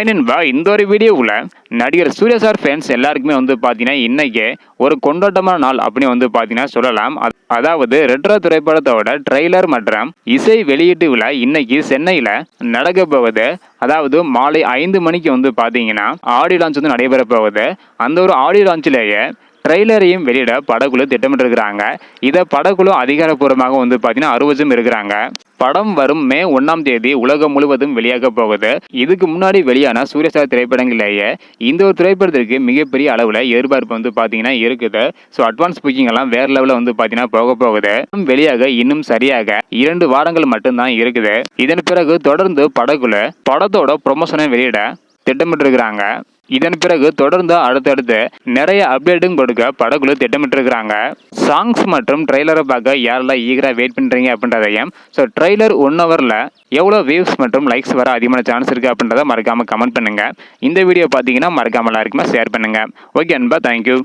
Hi நண்பா இந்த ஒரு வீடியோவில் நடிகர் சூர்யா சார் ஃபேன்ஸ் எல்லாருக்குமே வந்து பார்த்தீங்கன்னா இன்றைக்கி ஒரு கொண்டாட்டமான நாள் அப்படின்னு வந்து பார்த்தீங்கன்னா சொல்லலாம். அதாவது ரெட்ரோ திரைப்படத்தோட ட்ரெய்லர் மற்றும் இசை வெளியீட்டு விழா இன்னைக்கு சென்னையில் நடக்க போகுது. அதாவது மாலை ஐந்து மணிக்கு வந்து பார்த்தீங்கன்னா ஆடியோ லான்ச் வந்து நடைபெற போகுது. அந்த ஒரு ஆடியோ லான்ச்சிலேயே ட்ரெய்லரையும் வெளியிட படக்குழு திட்டமிட்டிருக்கிறாங்க. இதை படக்குழு அதிகாரப்பூர்வமாக வந்து பார்த்தீங்கன்னா அறிவிச்சும் இருக்கிறாங்க. படம் வரும் மே ஒன்றாம் தேதி உலகம் முழுவதும் வெளியாக போகுது. இதுக்கு முன்னாடி வெளியான சூரியசார் திரைப்படங்களிலேயே இந்த ஒரு திரைப்படத்திற்கு மிகப்பெரிய அளவில் எதிர்பார்ப்பு வந்து பார்த்தீங்கன்னா இருக்குது. ஸோ அட்வான்ஸ் புக்கிங் எல்லாம் வேற லெவலில் வந்து பார்த்தீங்கன்னா போக போகுது. வெளியாக இன்னும் சரியாக இரண்டு வாரங்கள் மட்டும்தான் இருக்குது. இதன் பிறகு தொடர்ந்து படக்குழு படத்தோட ப்ரொமோஷனை வெளியிட திட்டமிட்டிருக்கிறாங்க. இதன் பிறகு தொடர்ந்து அடுத்தடுத்து நிறைய அப்டேட்டும் கொடுக்க படக்குழு திட்டமிட்டிருக்கிறாங்க. சாங்ஸ் மற்றும் ட்ரெய்லரை பார்க்க யாரெல்லாம் ஈகராக வெயிட் பண்ணுறீங்க அப்படின்றதையும் ஸோ ட்ரெய்லர் ஒன் ஹவரில் எவ்வளோ வியூஸ் மற்றும் லைக்ஸ் வர அதிகமான சான்ஸ் இருக்குது அப்படின்றத மறக்காமல் கமெண்ட் பண்ணுங்கள் இந்த வீடியோ பார்த்தீங்கன்னா மறக்காமல் எல்லாருக்குமே ஷேர் பண்ணுங்கள் ஓகே அன்பா தேங்க்யூ